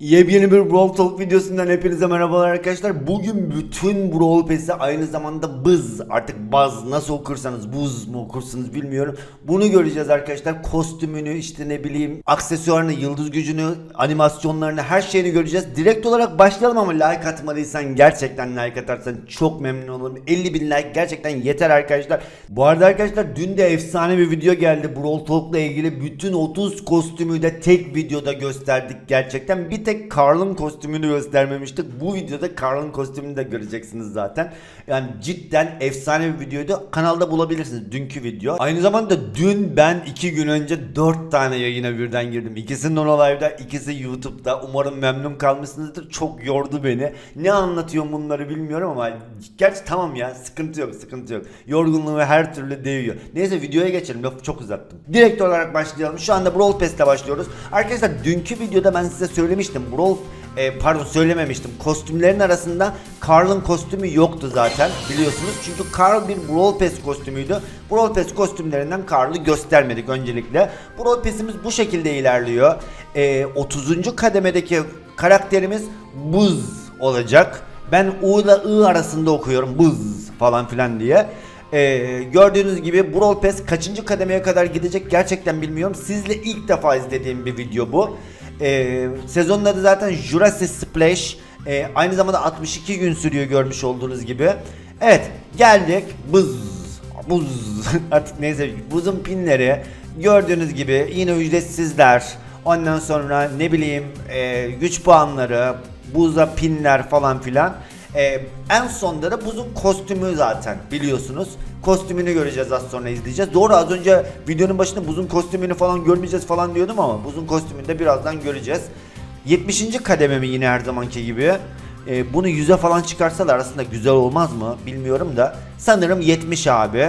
Yepyeni bir Brawl Talk videosundan hepinize merhabalar arkadaşlar. Bugün bütün Brawl Pass'i aynı zamanda bız artık baz nasıl okursanız buz mu okursunuz bilmiyorum. Bunu göreceğiz arkadaşlar. Kostümünü işte ne bileyim aksesuarını, yıldız gücünü, animasyonlarını her şeyini göreceğiz. Direkt olarak başlayalım ama like atmadıysan gerçekten like atarsan çok memnun olurum. 50 bin like gerçekten yeter arkadaşlar. Bu arada arkadaşlar dün de efsane bir video geldi Brawl Talk'la ilgili. Bütün 30 kostümü de tek videoda gösterdik gerçekten. Bir Carl'ın kostümünü göstermemiştik. Bu videoda Carl'ın kostümünü de göreceksiniz zaten. Yani cidden efsane bir videoydu. Kanalda bulabilirsiniz dünkü video. Aynı zamanda dün ben 2 gün önce 4 tane yayına birden girdim. İkisi Nono Live'da, ikisi YouTube'da. Umarım memnun kalmışsınızdır. Çok yordu beni. Ne anlatıyorum bunları bilmiyorum ama gerçi tamam ya sıkıntı yok sıkıntı yok. Yorgunluğu her türlü değiyor. Neyse videoya geçelim lafı çok uzattım. Direkt olarak başlayalım. Şu anda Brawl Pass'te başlıyoruz. Arkadaşlar dünkü videoda ben size söylemiştim. Brawl e, pardon söylememiştim. Kostümlerin arasında Carl'ın kostümü yoktu zaten biliyorsunuz. Çünkü Carl bir Brawl Pass kostümüydü. Brawl Pass kostümlerinden Carl'ı göstermedik öncelikle. Brawl Pass'imiz bu şekilde ilerliyor. E, 30. kademedeki karakterimiz Buz olacak. Ben U ile I arasında okuyorum. Buz falan filan diye. Ee, gördüğünüz gibi Brawl Pass kaçıncı kademeye kadar gidecek gerçekten bilmiyorum. Sizle ilk defa izlediğim bir video bu. Ee, sezonun adı zaten Jurassic Splash. Ee, aynı zamanda 62 gün sürüyor görmüş olduğunuz gibi. Evet geldik. Buz. Buz. Artık neyse buzun pinleri. Gördüğünüz gibi yine ücretsizler. Ondan sonra ne bileyim e, güç puanları, buza pinler falan filan. Ee, en sonda da buzun kostümü zaten biliyorsunuz. Kostümünü göreceğiz az sonra izleyeceğiz. Doğru az önce videonun başında buzun kostümünü falan görmeyeceğiz falan diyordum ama buzun kostümünü de birazdan göreceğiz. 70. kademe mi yine her zamanki gibi. Ee, bunu 100'e falan çıkarsalar aslında güzel olmaz mı bilmiyorum da. Sanırım 70 abi.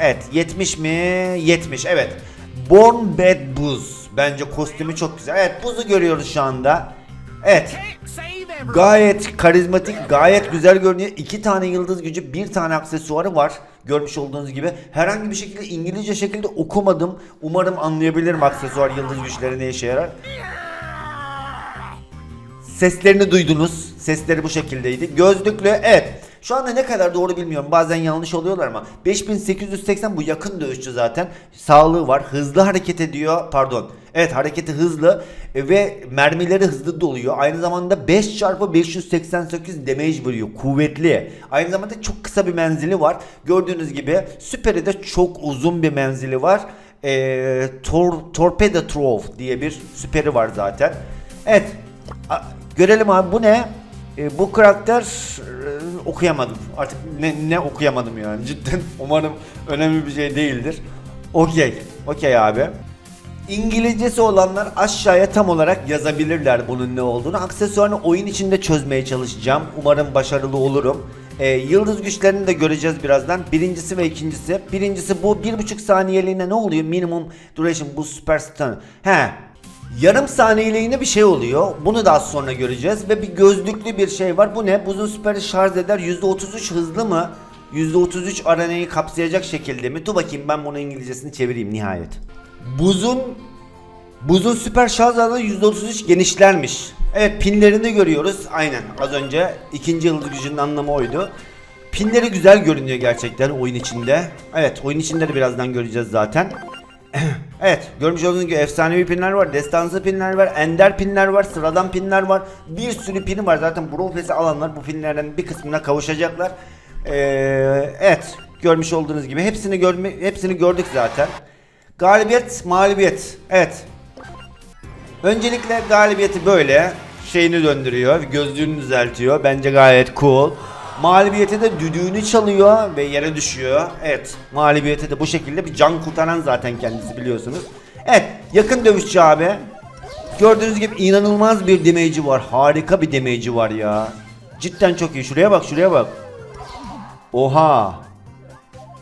Evet 70 mi? 70 evet. Born Bad Buz. Bence kostümü çok güzel. Evet buzu görüyoruz şu anda. Evet Gayet karizmatik, gayet güzel görünüyor. İki tane yıldız gücü, bir tane aksesuarı var. Görmüş olduğunuz gibi. Herhangi bir şekilde İngilizce şekilde okumadım. Umarım anlayabilirim aksesuar yıldız güçleri ne işe yarar. Seslerini duydunuz. Sesleri bu şekildeydi. Gözlüklü evet. Şu anda ne kadar doğru bilmiyorum. Bazen yanlış oluyorlar ama 5880 bu yakın dövüşçü zaten. Sağlığı var. Hızlı hareket ediyor. Pardon. Evet hareketi hızlı ve mermileri hızlı doluyor. Aynı zamanda 5 çarpı 588 damage vuruyor. Kuvvetli. Aynı zamanda çok kısa bir menzili var. Gördüğünüz gibi süperi de çok uzun bir menzili var. E, tor, Torpedo Trove diye bir süperi var zaten. Evet. A- görelim abi bu ne? E, bu karakter e, okuyamadım. Artık ne, ne okuyamadım yani. Cidden umarım önemli bir şey değildir. Okey. Okey abi. İngilizcesi olanlar aşağıya tam olarak yazabilirler bunun ne olduğunu. Aksesuarını oyun içinde çözmeye çalışacağım. Umarım başarılı olurum. Ee, yıldız güçlerini de göreceğiz birazdan. Birincisi ve ikincisi. Birincisi bu bir buçuk saniyeliğine ne oluyor? Minimum duration bu super stun. He. Yarım saniyeliğine bir şey oluyor. Bunu da az sonra göreceğiz. Ve bir gözlüklü bir şey var. Bu ne? Buzun süperi şarj eder. %33 hızlı mı? %33 arenayı kapsayacak şekilde mi? Dur bakayım ben bunu İngilizcesini çevireyim nihayet. Buzun Buzun süper şarj alanı %33 genişlermiş. Evet pinlerini görüyoruz. Aynen az önce ikinci yıldız gücünün anlamı oydu. Pinleri güzel görünüyor gerçekten oyun içinde. Evet oyun içinde de birazdan göreceğiz zaten. evet görmüş olduğunuz gibi efsanevi pinler var, destansı pinler var, ender pinler var, sıradan pinler var. Bir sürü pini var zaten Pass'i alanlar bu pinlerden bir kısmına kavuşacaklar. Ee, evet görmüş olduğunuz gibi hepsini görme hepsini gördük zaten. Galibiyet, mağlubiyet. Evet. Öncelikle galibiyeti böyle şeyini döndürüyor, gözlüğünü düzeltiyor. Bence gayet cool. Mağlubiyete de düdüğünü çalıyor ve yere düşüyor. Evet, mağlubiyete de bu şekilde bir can kurtaran zaten kendisi biliyorsunuz. Evet, yakın dövüşçü abi. Gördüğünüz gibi inanılmaz bir damage'i var. Harika bir damage'i var ya. Cidden çok iyi. Şuraya bak, şuraya bak. Oha.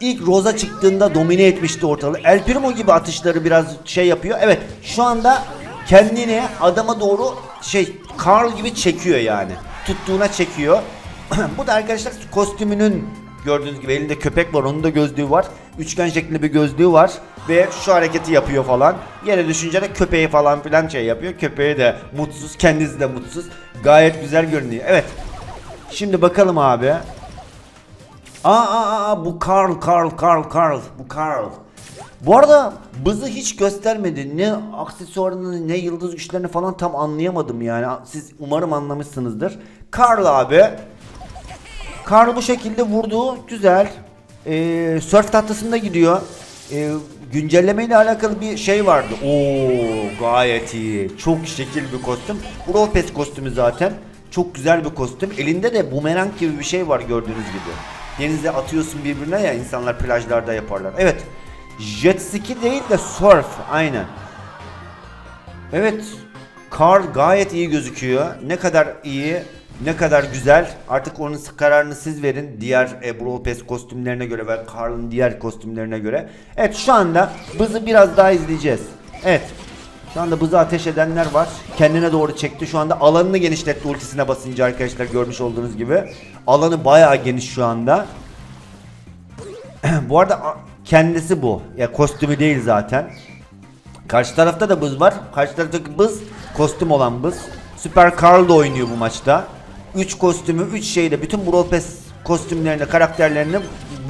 İlk Rosa çıktığında domine etmişti ortalığı. El Primo gibi atışları biraz şey yapıyor. Evet şu anda kendini adama doğru şey Carl gibi çekiyor yani. Tuttuğuna çekiyor. Bu da arkadaşlar kostümünün gördüğünüz gibi elinde köpek var onun da gözlüğü var. Üçgen şeklinde bir gözlüğü var. ve şu hareketi yapıyor falan. Yere düşünce de köpeği falan filan şey yapıyor. Köpeği de mutsuz, kendisi de mutsuz. Gayet güzel görünüyor. Evet. Şimdi bakalım abi. Aa, aa, aa bu Carl, Carl, Carl, Carl. Bu Carl. Bu arada Bız'ı hiç göstermedi. Ne aksesuarını ne yıldız güçlerini falan tam anlayamadım yani. Siz umarım anlamışsınızdır. Carl abi. Carl bu şekilde vurdu. Güzel. Ee, surf tahtasında gidiyor. Ee, güncelleme ile alakalı bir şey vardı. Oo gayet iyi. Çok şekil bir kostüm. Bu Ropes kostümü zaten. Çok güzel bir kostüm. Elinde de bumerang gibi bir şey var gördüğünüz gibi. Denize atıyorsun birbirine ya insanlar plajlarda yaparlar. Evet. Jet ski değil de surf. Aynen. Evet. Carl gayet iyi gözüküyor. Ne kadar iyi, ne kadar güzel. Artık onun kararını siz verin. Diğer e, Pass kostümlerine göre ve Carl'ın diğer kostümlerine göre. Evet şu anda Bız'ı biraz daha izleyeceğiz. Evet. Şu anda Bız'ı ateş edenler var. Kendine doğru çekti. Şu anda alanını genişletti ultisine basınca arkadaşlar görmüş olduğunuz gibi. Alanı bayağı geniş şu anda. bu arada kendisi bu. Ya kostümü değil zaten. Karşı tarafta da bız var. Karşı taraftaki bız kostüm olan bız. Süper Carl da oynuyor bu maçta. 3 kostümü, 3 şeyde bütün Brawl Pass kostümlerini, karakterlerini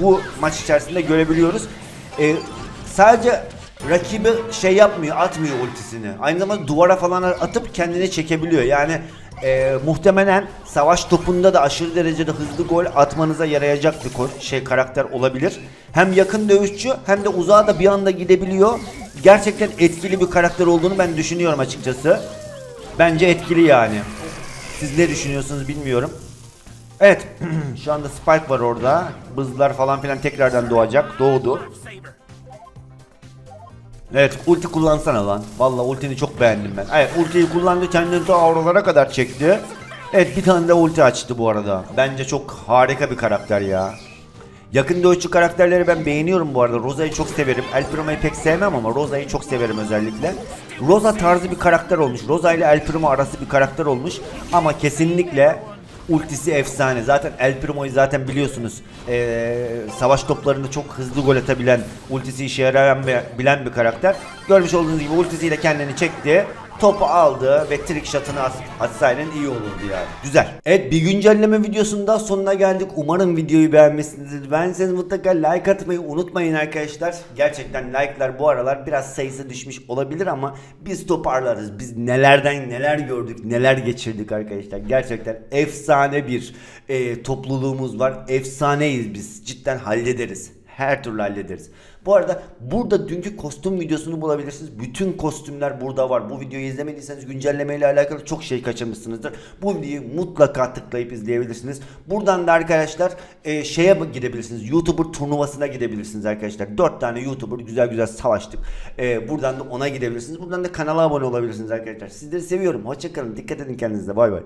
bu maç içerisinde görebiliyoruz. Ee, sadece rakibi şey yapmıyor, atmıyor ultisini. Aynı zamanda duvara falan atıp kendini çekebiliyor. Yani e, muhtemelen savaş topunda da aşırı derecede hızlı gol atmanıza yarayacak bir şey karakter olabilir. Hem yakın dövüşçü hem de uzağa da bir anda gidebiliyor. Gerçekten etkili bir karakter olduğunu ben düşünüyorum açıkçası. Bence etkili yani. Siz ne düşünüyorsunuz bilmiyorum. Evet, şu anda Spike var orada. Bızlar falan filan tekrardan doğacak. Doğdu. Evet ulti kullansana lan. Vallahi ultini çok beğendim ben. Evet ultiyi kullandı kendini ta oralara kadar çekti. Evet bir tane de ulti açtı bu arada. Bence çok harika bir karakter ya. Yakın dövüşçü karakterleri ben beğeniyorum bu arada. Rosa'yı çok severim. El Primo'yu pek sevmem ama Rosa'yı çok severim özellikle. Rosa tarzı bir karakter olmuş. Rosa ile El Primo arası bir karakter olmuş. Ama kesinlikle ultisi efsane. Zaten El Primo'yu zaten biliyorsunuz. Ee, savaş toplarını çok hızlı gol atabilen, ultisi işe yarayan bilen bir karakter. Görmüş olduğunuz gibi ultisiyle kendini çekti. Topu aldı ve trick shot'ını at, atsaydın iyi olurdu yani. Güzel. Evet bir güncelleme videosunun sonuna geldik. Umarım videoyu beğenmişsinizdir. Beğendiyseniz mutlaka like atmayı unutmayın arkadaşlar. Gerçekten like'lar bu aralar biraz sayısı düşmüş olabilir ama biz toparlarız. Biz nelerden neler gördük, neler geçirdik arkadaşlar. Gerçekten efsane bir e, topluluğumuz var. Efsaneyiz biz. Cidden hallederiz. Her türlü hallederiz. Bu arada burada dünkü kostüm videosunu bulabilirsiniz. Bütün kostümler burada var. Bu videoyu izlemediyseniz güncelleme ile alakalı çok şey kaçırmışsınızdır. Bu videoyu mutlaka tıklayıp izleyebilirsiniz. Buradan da arkadaşlar e, şeye gidebilirsiniz. YouTuber turnuvasına gidebilirsiniz arkadaşlar. 4 tane YouTuber güzel güzel savaştık. E, buradan da ona gidebilirsiniz. Buradan da kanala abone olabilirsiniz arkadaşlar. Sizleri seviyorum. Hoşçakalın. Dikkat edin kendinize. Bay bay.